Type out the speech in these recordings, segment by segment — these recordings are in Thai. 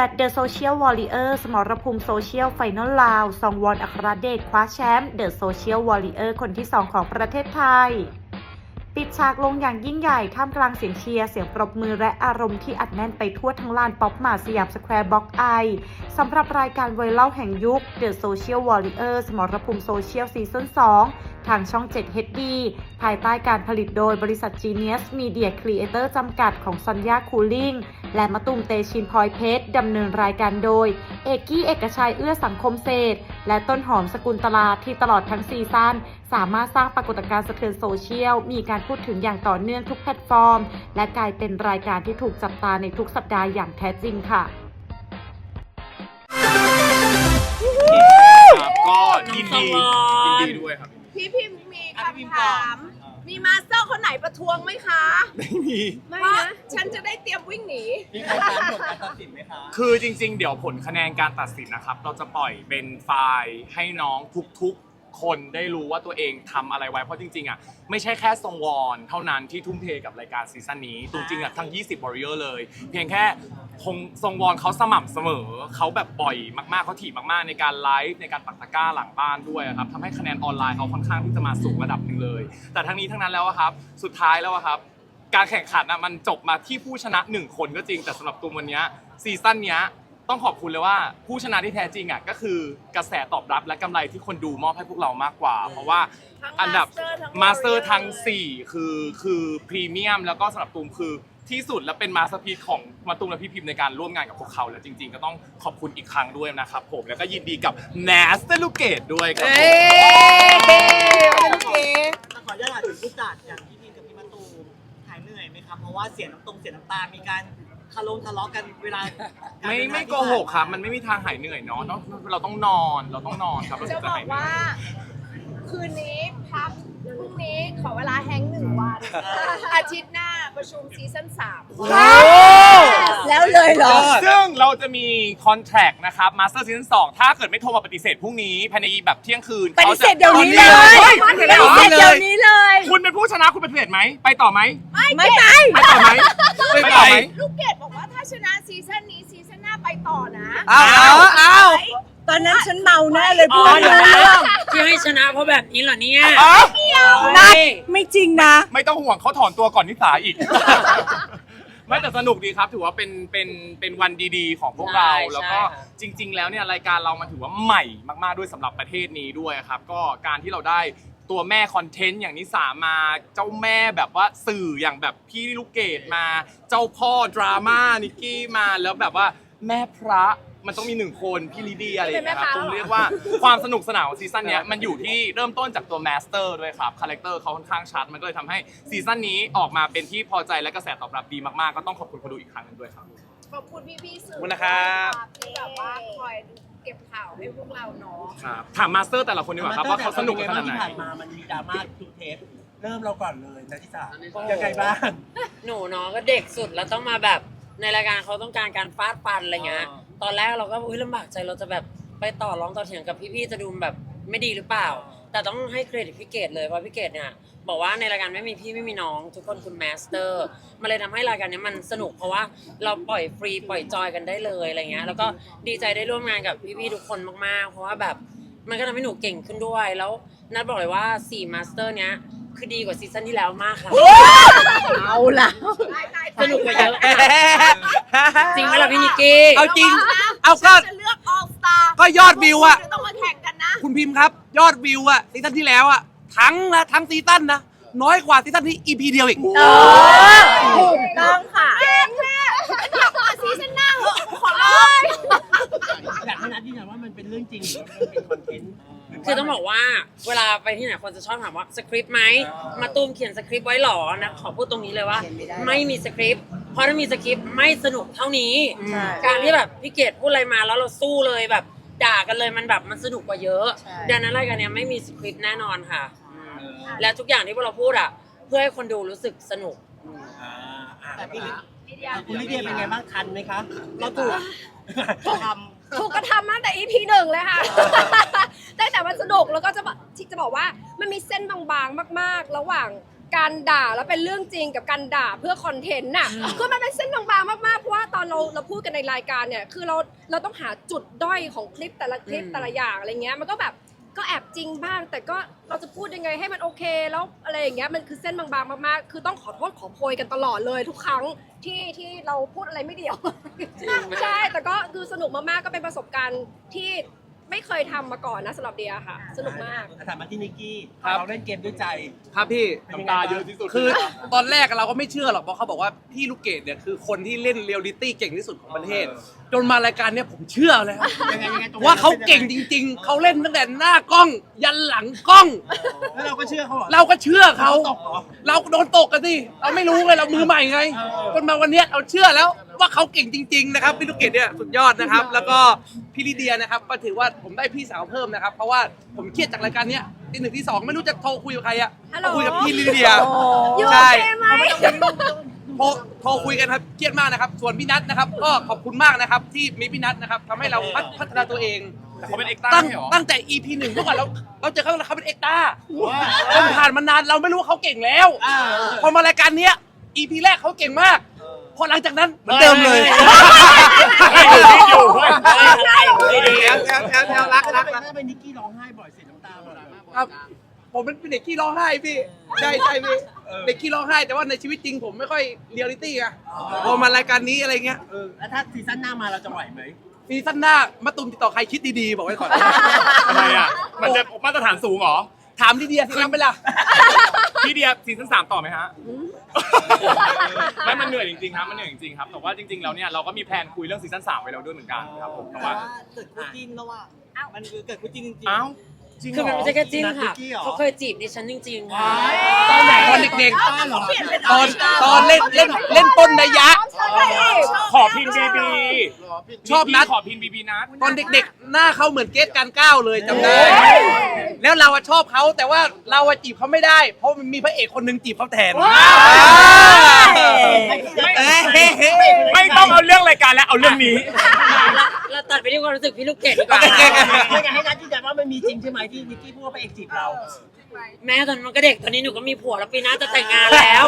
อด The Social Warrior สมรภูมิโซเชียลไฟนอลลาวซองวอนอัครเดชคว้าแชมป์ The Social Warrior คนที่ 2 ของประเทศไทย ปิดฉากลงอย่างยิ่งใหญ่ ท่ามกลางเสียงเชียร์ เสียงปรบมือและอารมณ์ที่อัดแน่นไปทั่วทั้งลานป๊อปมาสยามสแควร์บ็อกไอสำหรับรายการไวรัลแห่งยุค The Social Warrior สมรภูมิโซเชียลซีซั่น2ทางช่อง 7 HD ภายใต้การผลิตโดยบริษัท Genius Media Creator จำกัดของสัญญาคูลิ่ง และมะตุมเตชินพลอยเพชรดำเนินรายการโดย เอกกี้เอกชัยเอื้อสังคมเศรษฐ์และต้นหอมสกุลตลาที่ตลอดทั้งซีซั่นสามารถสร้างปรากฏการณ์สะเทือนโซเชียล มีการพูดถึงอย่างต่อเนื่องทุกแพลตฟอร์ม และกลายเป็นรายการที่ถูกจับตาในทุกสัปดาห์อย่างแท้จริงค่ะครับก็ยินดีน้องสวรรค์ยินดีด้วยครับ พี่พิมพ์มีอะพี่พิมพ์คำก่อถานม มีมาสเตอร์คนไหนประท้วงไหมคะ ไม่มีไม่นะฉันจะได้เตรียมวิ่งหนี มีใครตามผลการตัดสินไหมคะ คือจริง ๆ เดี๋ยวผลคะแนนการตัดสินนะครับ เราจะปล่อยเป็นไฟล์ให้น้องทุกๆ คนได้รู้ว่าตัวเองทำอะไรไว้ เพราะจริงๆอะไม่ใช่แค่ทรงวอนเท่านั้นที่ทุ่มเทกับรายการซีซั่นนี้จริงๆอะทั้ง 20 Warrior เลย เพียงแค่คงทรงวอนเขาสม่ำเสมอเขาแบบบ่อยมากๆเขาถี่มากๆในการไลฟ์ในการปักตะกร้าหลังบ้านด้วยอะครับทำให้คะแนนออนไลน์เขาค่อนข้างที่จะมาสูงระดับหนึ่งเลย แต่ทั้งนี้ทั้งนั้นแล้วอะครับสุดท้ายแล้วอะครับ การแข่งขันนะมันจบมาที่ผู้ชนะหนึ่งคนก็จริงแต่สำหรับตูมวันเนี้ยซีซั่นเนี้ย ต้องขอบคุณเลยว่าผู้ชนะที่แท้จริงอะก็คือกระแสตอบรับและกำไรที่คนดูมอบให้พวกเรามากกว่า เพราะว่าทั้งอันดับ Master ทั้งมาสเตอร์ Warrior ทั้ง4คือคือพรีเมียมแล้วก็สำหรับตูมคือที่สุดและเป็นมาสเตอร์พีของมาตูมและพี่พิมพ์ในการร่วมงานกับพวกเขาแล้วจริง ๆ ก็ต้องขอบคุณอีกครั้งด้วยนะครับผมแล้วก็ยินดีกับ n a s t ลูกเกดด้วยครับผมขออนุญาตถามถึงผู้จัดอย่างพี่พิมกับพี่มะตูมหายเหนื่อยไหมครับ เพราะว่าเสียน้ำตรงเสียน้ำตา มีการ ทะเลาะทะเลาะกันเวลาการไม่เดินทางไม่โกหกครับ มันไม่มีทางหายเหนื่อยเนาะต้องเราต้องนอนเราต้องนอนครับเราจะถึงบจะอหากยเหนื่ว่าอยคืนนี้พักพรุ่งนี้ขอเวลาแฮงค์หนึ่งวัน อาทิตย์หน้า ประชุมซีซั่นสามแล้วเลยเหรอ ซึ่งเราจะมีคอนแท c t นะครับมาสเตอร์ซีซั่นสองถ้าเกิดไม่โทรมาปฏิเสธพรุ่งนี้ภายในแบบเที่ยงคืนปฏิเสธขาจะเดี๋ยวนี้เลยฮ้ปฏิเสธเดี๋ยวนี้เลย คุณเป็นผู้ชนะคุณปฏิเสธไหม ไปต่อไหม ไม่ไปไปต่อไหมไปต่อไหมลูกเกดบอกว่าถ้าชนะซีซั่นนี้ซีซั่นหน้าไปต่อนะเอาเอาเอา ตอนนั้นฉันเมาแน่เลยพูดอ๋อเรื่เดี๋ยวนะองที่ให้ชนะเพราะแบบนี้เหรอเนี่ยอ๋อนัดไม่จริงนะ ไม่ต้องห่วงเขาถอนตัวก่อนนิสาอีก ไม่แต่สนุกดีครับ ถือว่าเป็นเป็นเป็นวันดีๆ ของพวกเรา ใช่แล้วก็ใช่ค่ะ จริง ๆ แล้วเนี่ยรายการเรามันถือว่าใหม่มากๆด้วยสำหรับประเทศนี้ด้วยครับ ก็การที่เราได้ตัวแม่คอนเทนต์อย่างนิสามาเจ้าแม่แบบว่าสื่ออย่างแบบพี่ลูกเกดมา เจ้าพ่อดราม่านิกกี้มาแล้วแบบว่าแม่พระ มันต้องมีหนึ่งคนพี่ลิเดียอะไรอย่างเงี้ยครับเป็นผมแม่พระเรียกว่าความสนุกสนานของซีซั่นเนี้ยมันอยู่ที่เริ่มต้นจากตัวแมสเตอร์ด้วยครับคาแรคเตอร์เขาค่อนข้างชัดมันก็เลยทำให้ซีซั่นนี้ออกมาเป็นที่พอใจและกระแสตอบรับดีมาก ๆ ก็ต้องขอบคุณคนดูอีกครั้งหนึงด้วยครับ ขอบคุณพี่ๆสื่อขอบคุณนะครับ ที่แบบว่าคอยเก็บข่าวให้พวกเราเนาะครับถามมาสเตอร์แต่ละคนดีกว่าครับว่าเขาสนุกกันขนาดไหน ที่ผ่านมามันมีดราม่าทุกเทปเริ่มเราก่อนเลยนะที่สามยังไงบ้าง หนูเนาะก็เด็กสุดแล้วต้องมาแบบในรายการเขาต้องการการฟาดฟันอะไรเงี้ย อ๋อ ตอนแรกเราก็อุ้ยลำบากใจเราจะแบบไปต่อร้องต่อเถียงกับพี่ๆจะดูแบบไม่ดีหรือเปล่า แต่ต้องให้เครดิตพี่เกดเลยเพราะพี่เกดเนี่ยบอกว่าในรายการไม่มีพี่ไม่มีน้อง ทุกคนคุณแมสเตอร์มันเลยทำให้รายการเนี้ยมันสนุกเพราะว่าเราปล่อยฟรีปล่อยจอยกันได้เลยอะไรเงี้ยแล้วก็ดีใจได้ร่วมงานกับพี่ๆทุกคนมากๆ เพราะว่าแบบมันก็ทำให้หนูเก่งขึ้นด้วยแล้วนัดบอกเลยว่า4มาสเตอร์เนี้ย คือดีกว่าซีซั่นที่แล้วมากค่ะเอาล่ะสนุกกว่าเยอะจริงไหมล่ะพี่นิกกี้เอาจริง เอาฉัก็นจะเลือกออ s สตาร์ก็ยอดวิวอะต้องมาแข่งกันนะ คุณพิมพ์ครับ ยอดวิวอะซีซั่นที่แล้วอะทั้งนะทั้งซีซั่นนะน้อยกว่าซีซั่นที่ EP เดียวอีก บอกว่าเวลาไปที่ไหนคนจะชอบถามว่าสคริปต์ไหมมาตูมเขียนสคริปต์ไว้หรอนะขอพูดตรงนี้เลยว่าเขียนไม่ได้ไม่มีสคริปต์เพราะถ้ามีสคริปต์ไม่สนุกเท่านี้ใช่การที่แบบพี่เกดพูดอะไรมาแล้วเราสู้เลยแบบด่ากันเลยมันแบบมันสนุกกว่าเยอะใช่ดังนั้นรายการเนี้ยไม่มีสคริปต์แน่นอนค่ะอืมและทุกอย่างที่พวกเราพูดอะ เพื่อให้คนดูรู้สึกสนุกแต่พี่ลิคุณลิเดียเป็นไงบ้างทันไหมคะเราถูกทถูกกระทำมาตั้งแต่ EP หนึ่งเลยค่ะ ตั้งแต่มันสนุกแล้วก็จะบอกที่จะบอกว่ามันมีเส้นบางๆมากๆ ระหว่างการด่าแล้วเป็นเรื่องจริงกับการด่าเพื่อคอนเทนต์น่ะคือมันเป็นเส้นบางๆมากๆเพราะว่าตอนเราเราพูดกันในรายการเนี่ยคือเราเราต้องหาจุดด้อยของคลิปแต่ละคลิปแต่ละอย่างอะไรเงี้ยมันก็แบบก็แอบจริงบ้าง แต่ก็เราจะพูดยังไงให้มันโอเค แล้วอะไรอย่างเงี้ยมันคือเส้นบางๆมากๆคือต้องขอโทษขอโพยกันตลอดเลยทุกครั้งที่ที่เราพูดอะไรไม่เดียวใช่แต่ก็คือสนุกมากๆก็เป็นประสบการณ์ที่ ไม่เคยทำมาก่อนนะสำหรับเดียค่ะ สนุกมาก ถามมาที่นิกกี้ครับ เราเล่นเกมด้วยใจ ครับพี่ น้ำตาเยอะที่สุด คือตอนแรกเราก็ไม่เชื่อหรอกเพราะเขาบอกว่าพี่ลูกเกดเนี่ยคือคนที่เล่นเรียลลิตี้เก่งที่สุดของประเทศ จนมารายการเนี่ยผมเชื่อแล้ว ยังไงยังไงตรงนั้นว่าเขาเก่งจริง ๆ เขาเล่นตั้งแต่หน้ากล้อง ยันหลังกล้อง แล้วเราก็ เชื่อเขาเหรอ เราก็เชื่อเขาตกเหรอเราโดนตกกันสิเราไม่รู้ไงเรามือใหม่ไงจนมาวันเนี้ยเราเชื่อแล้วว่าเขาเก่งจริง ๆ นะครับพี่ลูกเกดเนี่ยสุดยอดนะครับ แล้วก็พี่ลิเดียนะครับก็ถือว่าผมได้พี่สาวเพิ่มนะครับ เพราะว่าผมเครียดจากรายการเนี้ยที่หนึ่งที่สองไม่รู้จะโทรคุยกับใครอะฮัลโหล คุยกับพี่ลิเดียอยู่ใช่โอเคไหม โทรโทรคุยกันครับเครียดมากนะครับ ส่วนพี่นัทนะครับ ก็ขอบคุณมากนะครับ ที่มีพี่นัทนะครับทำให้เราพัฒพัฒนาตัวเอง แต่เขาเป็นเอ็กซ์ต้าตั้งไม่เหรอ ตั้งแต่ EP หนึ่งเมื่อก่อนเราเราเจอเขาเขาเป็นเอ็กซ์ต้าจนผ่านมานานเราไม่รู้ว่าเขาเก่งแล้วพอมารายการเนี้ย EP แรกเขาเก่งมาก พอหลังจากนั้นเหมือนเดิมเลย อยู่เว้ยแถวแถวแถวแถวรักรักรักถ้าเป็นนิกกี้ร้องไห้บ่อยเสียน้ำตาบ่อยครับ ผมเป็นเด็กขี้ร้องไห้พี่ ใช่ใช่พี่ เด็กขี้ร้องไห้ แต่ว่าในชีวิตจริงผมไม่ค่อยเรียลลิตี้อะพอมารายการนี้อะไรเงี้ยเออแล้วถ้าซีซั่นหน้ามาเราจะไหวไหม ซีซั่นหน้ามาตุมติดต่อใครคิดดีๆ บอกไว้ก่อน ทำไมอะ มันจะมาตรฐานสูงเหรอ ถามลิเดียสิครับเวลาพี่เดียซีซั่นสามต่อไหมฮะไม่มันเหนื่อยจริงๆครับ มันเหนื่อยจริงๆครับ แต่ว่าจริงๆ แล้วเนี่ยเราก็มีแพลนคุยเรื่องซีซั่นสามไว้แล้วด้วยเหมือนกันครับผม แต่ว่าเกิดคู่จิ้นแล้วว่ามันคือเกิดคู่จิ้นจริงอ้าว จริงเหคือมันรอไม่ใช่แค่จิ้นค่ะจริงเหรอ เขาเคยจีบดิฉันจริงๆค่ะตอนไหนตอนเด็กๆ ตอนตอนเล่นเล่นเล่นต้นนยะ ขอพินบีบีชอบนัด ขอพินบีบีนัด ตอนเด็กๆ หน้าเขาเหมือนเกตการก้าวเลยจำได้ แล้วเราอะชอบเขาแต่ว่าเราอะจีบเขาไม่ได้ เพราะมันมีพระเอกคนหนึงจีบเขาแทนไม่ไม่ต้องเอาเรื่องรายการแล้วเอาเรื่องนี้ เราตัดไปที่ความรู้สึกพี่ลูกเกดดีกว่าโอเคค่ะไม่อยากให้นัดยืนยันว่ามันมีจริงใช่ไหมที่นิกกี้พูดว่าพระเอกจีบเรา แม่ตอนนั้นมันก็เด็กตอนนี้หนูก็มีผัวแล้วปีหน้าจะแต่งงานแล้ว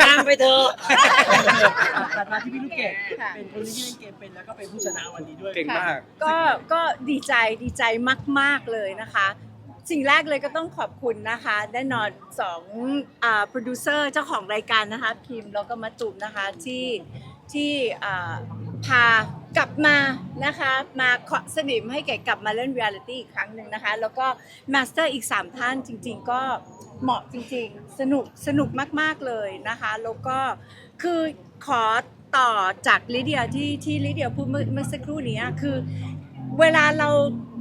ข้ามไปเถอะตัดมาที่พี่ลูกเกดเป็นคนที่เล่นเกมเป็นแล้วก็เป็นผู้ชนะวันนี้ด้วยเก่งมาก ก็ก็ดีใจดีใจมาก ๆ เลยนะคะ สิ่งแรกเลยก็ต้องขอบคุณนะคะแน่นอนสองอ่าโปรดิวเซอร์เจ้าของรายการนะคะพิมพ์แล้วก็มาตุมนะคะที่ที่อ่าพา กลับมานะคะมาเคาะสนิมให้แก่กลับมาเล่นเรียลิตี้อีกครั้งหนึ่งนะคะ แล้วก็มาสเตอร์อีก 3 ท่านจริง ๆ ก็เหมาะจริง ๆ สนุกสนุกมากๆเลยนะคะ แล้วก็คือขอต่อจากลิเดียที่ที่ลิเดียพูดเมื่อเมื่อสักครู่นี้คือเวลาเรา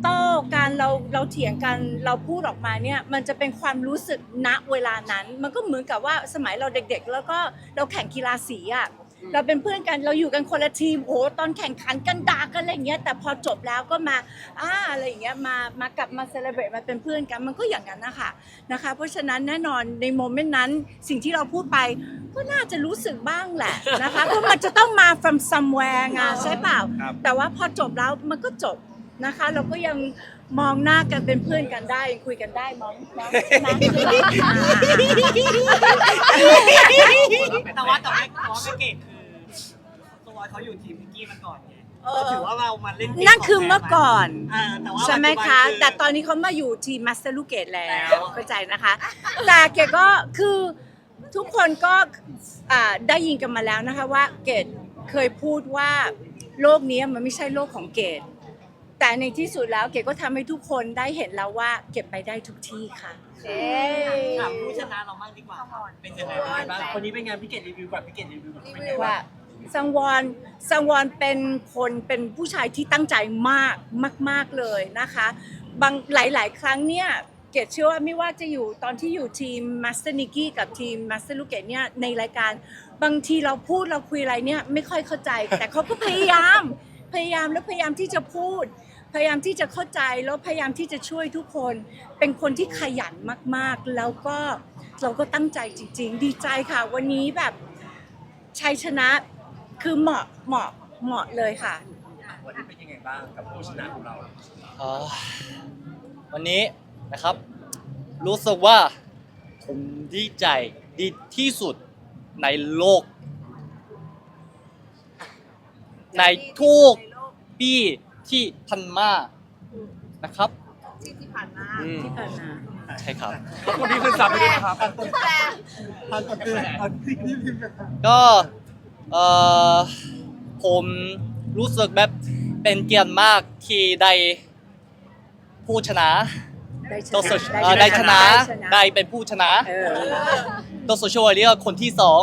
โต้กันเราเราเถียงกันเราพูดออกมาเนี่ยมันจะเป็นความรู้สึกณเวลานั้น มันก็เหมือนกับว่าสมัยเราเด็กๆ แล้วก็เราแข่งกีฬาสีอะ เราเป็นเพื่อนกันเราอยู่กันคนละทีมโอ้ตอนแข่งขันกันด่ากันอะไรอย่างเงี้ยแต่พอจบแล้วก็มาอ่าอะไรอย่างเงี้ยมามากลับมาเซเลบรตมาเป็นเพื่อนกันมันก็อย่างนั้นนะคะนะคะ เพราะฉะนั้นแน่นอนในโมเมนต์นั้นสิ่งที่เราพูดไปก็น่าจะรู้สึกบ้างแหละนะคะเพราะมันจะต้องมา from somewhere ไงใช่เปล่าแต่ว่าพอจบแล้วมันก็จบนะคะ เราก็ยังมองหน้ากันเป็นเพื่อนกันได้ยังคุยกันได้มองมองใช่ไหมแต่ว่าแต่ว่าแต่ว่าไม่เก่งคือ ตัวเขาอยู่ทีมนิกกี้มาก่อนไงก็ถือว่าเรามาเล่นเกมนั่นคือเมื่อก่อนเออแต่ว่าใช่ไหมคะ ปัจจุบันอแต่ตอนนี้เขามาอยู่ทีมมาสเตอร์ลูกเกตแล้ว แล้ว เข้าใจนะคะ แต่เกดก็คือทุกคนก็อ่าได้ยินกันมาแล้วนะคะว่าเกดเคยพูดว่าโลกนี้มันไม่ใช่โลกของเกดแต่ในที่สุดแล้วเกดก็ทำให้ทุกคนได้เห็นแล้วว่าเก็บไปได้ทุกที่ค่ะ ถามผู้ชนะเราบ้างดีกว่าเป็นยังไงบ้างคนนี้เป็นไงพี่เกดรีวิวก่อนพี่เกดรีวิวก่อนเป็นไงบ้างว่า สังวรสังวรเป็นคนเป็นผู้ชายที่ตั้งใจมากมาก ๆเลยนะคะ บางหลาย ๆ ครั้งเนี่ยเกดเชื่อว่าไม่ว่าจะอยู่ตอนที่อยู่ทีมมาสเตอร์นิกกี้กับทีมมาสเตอร์ลูกเกดเนี่ยในรายการบางทีเราพูดเราคุยอะไรเนี่ยไม่ค่อยเข้าใจ แต่เขาก็พยายาม พยายามแล้วพยายามที่จะพูด พยายามที่จะเข้าใจแล้วพยายามที่จะช่วยทุกคน เป็นคนที่ขยันมากๆ แล้วก็เราก็ตั้งใจจริง ๆ ดีใจค่ะ วันนี้แบบชัยชนะ คือเหมาะเหมาะเหมาะเลยค่ะ วันนี้เป็นยังไงบ้างกับผู้ชนะของเราอ่าวันนี้นะครับ รู้สึกว่าผมดีใจดีที่สุดในโลก ในทุกปีที่ทันมานะครับ ที่ที่ผ่านมาอืม ที่ผ่านมาใช่ครับขอบคุณที่ขึ้นซับไปด้วยนะครับก็ เอ่อผมรู้สึกแบบเป็นเกียรติมากที่ได้ผู้ชนะได้ชตัวนะโซเอ่อได้ชนะได้เป็นผู้ชนะเออตัวโซเชียลเรียกคนที่สอง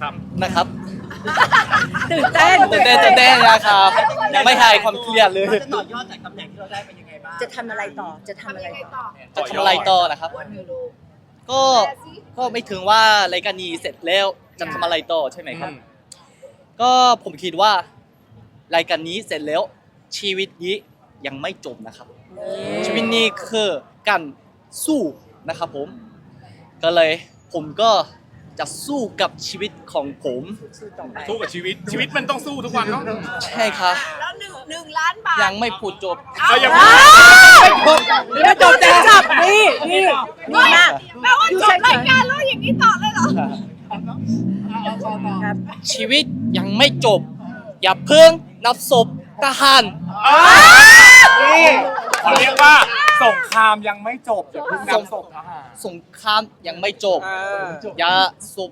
ครับนะครับ ตื่นเต้นตื่นเต้นตื่นเต้นนะครับยังไม่หายความเครียดเลยเราจะต่อยอดจากตำแหน่งที่เราได้เป็นยังไงบ้างจะทำอะไรต่อจะทำอะไรต่อจะทำอะไรต่อนะครับวันนี้ดูก็ก็ไม่ถึงว่ารายการนี้เสร็จแล้ว จะทำอะไรต่อใช่ไหมครับ ก็ผมคิดว่ารายการนี้เสร็จแล้วชีวิตนี้ยังไม่จบนะครับ ชีวิตนี้คือการสู้นะครับผม ก็เลยผมก็จะสู้กับชีวิตของผมสู้ต่อไปสู้กับชีวิตชีวิตมันต้องสู้ทุกวันเนาะใช่ครับ แล้วหนึ่งหนึ่งล้านบาทยังไม่พูดจบเอาอย่าแล้วจบจะจับนี่นี่นี่มากแปลว่าจบรายการแล้วอย่างนี้ต่อเลยเหรอ ครับ ชีวิตยังไม่จบ อย่าเพิ่งนับศพทหาร นี่เขาเรียกว่าสงครามยังไม่จบอย่าเพิ่งนำศพทหารสงครามยังไม่จบ อย่าศพ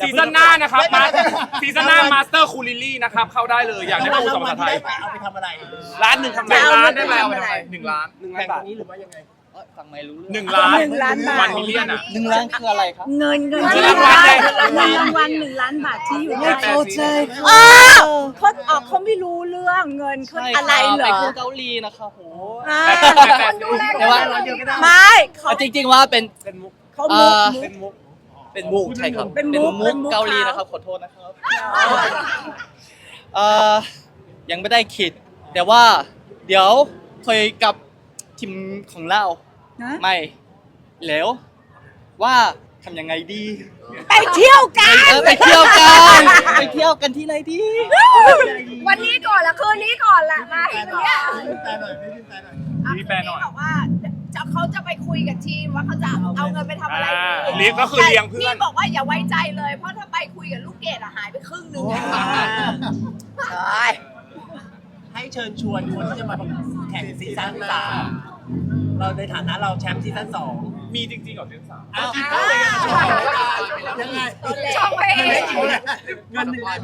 ซีซั่นหน้านะครับมาซีซั่นหน้ามาสเตอร์คูลิลี่นะครับ เข้าได้เลยอยากได้พูดภาษาไทย เอาไปทำอะไรล้านหนึ่งทำไงจะเอาล้านเงิได้นไหมไปเอาไปทำอะไรทำไมหนึ่งล้านหนึ่งล้านบาทเอ้ย ฟังไม่รู้เรื่องหนึ่งล้านหนึ่งล้านบาท วันมิเลียนอะ หนึ่งล้านคืออะไรครับ เงินเงินเงินที่รางวัลไงเงินรางวัลหนึ่งล้านบาทที่อยู่ในไม่เข้าใจ อ้าวเขาออกเขาไม่รู้เรื่องเงินเขาใช่อะไรเหรไปอคือเกาหลีนะครับโหอ่าแต่ว่าไม่เขาจริง ๆ ว่าเป็นเป็นมุกเขามุกอ่ามุกเป็นมุก เป็นมุกใช่ครับเป็นมุกมุเป็กนมุกเกาหลีเขานะครับขอโทษนะครับเอ่อยังไม่ได้คิด แต่ว่า เดี๋ยวคุยกับทีมของเรา นะไม่ แล้วว่าทำยังไงดี ไปเที่ยวกัน เออไปเที่ยวกัน ไปเที่ยวกันที่ไหนดี วันนี้ก่อนละคืนนี้ก่อนละมาคืนเนี้ยพี่แปลหน่อยบอกว่าจะเขาจะไปคุยกับทีมว่าเขาจะเอาเงินไปทำอะไรอ่าเลี้ยงก็คือเลี้ยงเพื่อนพี่บอกว่าอย่าไว้ใจเลย เพราะถ้าไปคุยกับลูกเกดอะหายไปครึ่งหนึงใช่ให้เชิญชวนคนที่จะมาแข่งซีซั่นสาม เราในฐานะเราแชมป์ซีซั่นสองมีจริงๆเหรอซีซั่นสามอ้าวยังไงชอบไปเองเงินหนึ่งล้าน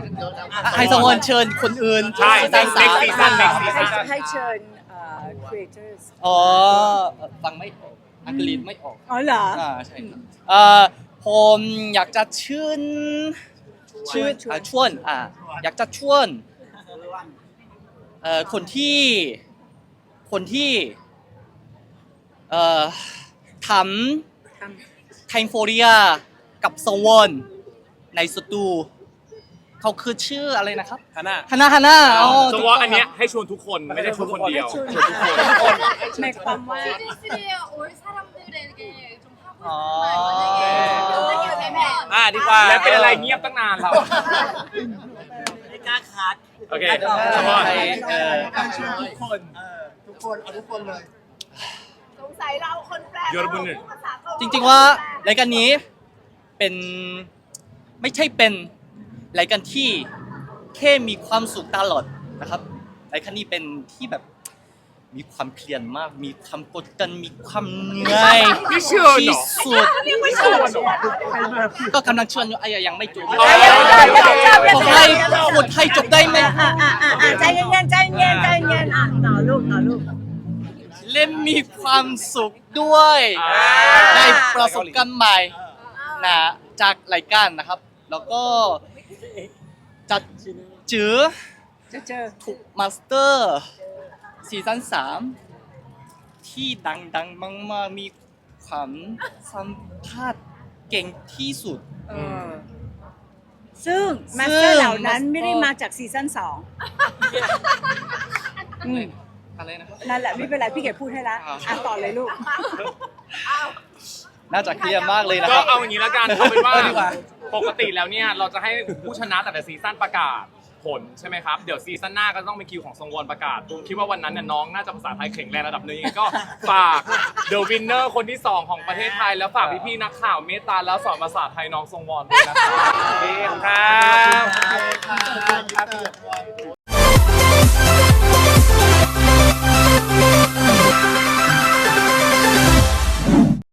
ให้สมวนเชิญคนอื่นใช่ซีซั่นสาม next season next ให้ season ให้เชิญเอ่อ creators อ๋อฟังไม่ออกอังกฤษไม่ออกอ๋อเหรออ่าใช่ครับเอ่อผมอยากจะเชิญเชิญอ่าชวนอ่าอยากจะชวนเอ่อคนที่คนที่ เอ่อททำไทมโฟเรียกับสวอนในสตูเขาคือชื่ออะไรนะครับฮาน่าฮานาฮานาอ๋อสวออันเนี้ยให้ชวนทุกคนไม่ได้ชวนคนเดียวชวนในความว่าอ๋ออ่าดีกว่าแล้วเป็นอะไรเงียบตั้งนานเราไม่กล้าคัดโอเคเออสวอเออการชวนทุกคนเออทุกคน เอาทุกคนเลย สงสัยเราคนแปลโยนบุญหนึ่งภาษาเกาหจลีริงๆว่ารายการนี้เป็นไม่ใช่เป็นรายการที่แค่มีความสุขตลอดนะครับรายการนี้เป็นที่แบบมีความเครียดมาก มีความกดดันมีความเหนื่อยนี่เชื่อเหรที่อสุดเรียกว่าเชิญก็กำลังชวนอยู่ไอ้ยังไม่จบอ๋อขอให้พูดให้จบได้ไหมอ่าอ่าอ่าอ่าใจเย็นๆใจเย็นๆใจเย็นๆอะต่อลูกต่อลูก เล่นมีความสุขด้วย อ่า ได้ประสบการณ์ใหม่นะจากรายการนะครับ แล้วก็จัดจื้อจะเจอถูกมาสเตอร์ซีซั่นสามที่ดังๆมากๆมีความสัมภาษณ์เก่งที่สุด เออซึ่งมาซึ่สงเตอร์เหล่านั้น Master ไม่ได้มาจากซีซั่นสอง อืมอะไรนะครับ นั่นแหละไม่เป็นไรพี่เกดพูดให้ละอ่าอะต่อเลยลูก น่าจะเคลียร์มากเลยนะคก็รับ เอาอย่างนี้ละกันเอาเป็นว่า เออดีกว่า ปกติแล้วเนี่ยเราจะให้ผู้ชนะแต่ละซีซั่นประกาศผลใช่ไหมครับ เดี๋ยวซีซั่นหน้าก็ต้องเป็นคิวของทรงวอนประกาศตูมคิดว่าวันนั้นเนี่ยน้องน่าจะภาษาไทยแข็งแรงระดับหนึงยังไงก็ ฝาก The Winner คนที่2ของประเทศไทยแล้วฝากพี่ๆนักข่าวเมตตาแล้วสอนภาษาไทยน้องทรงวอนด้วยนะครับ ดีครับ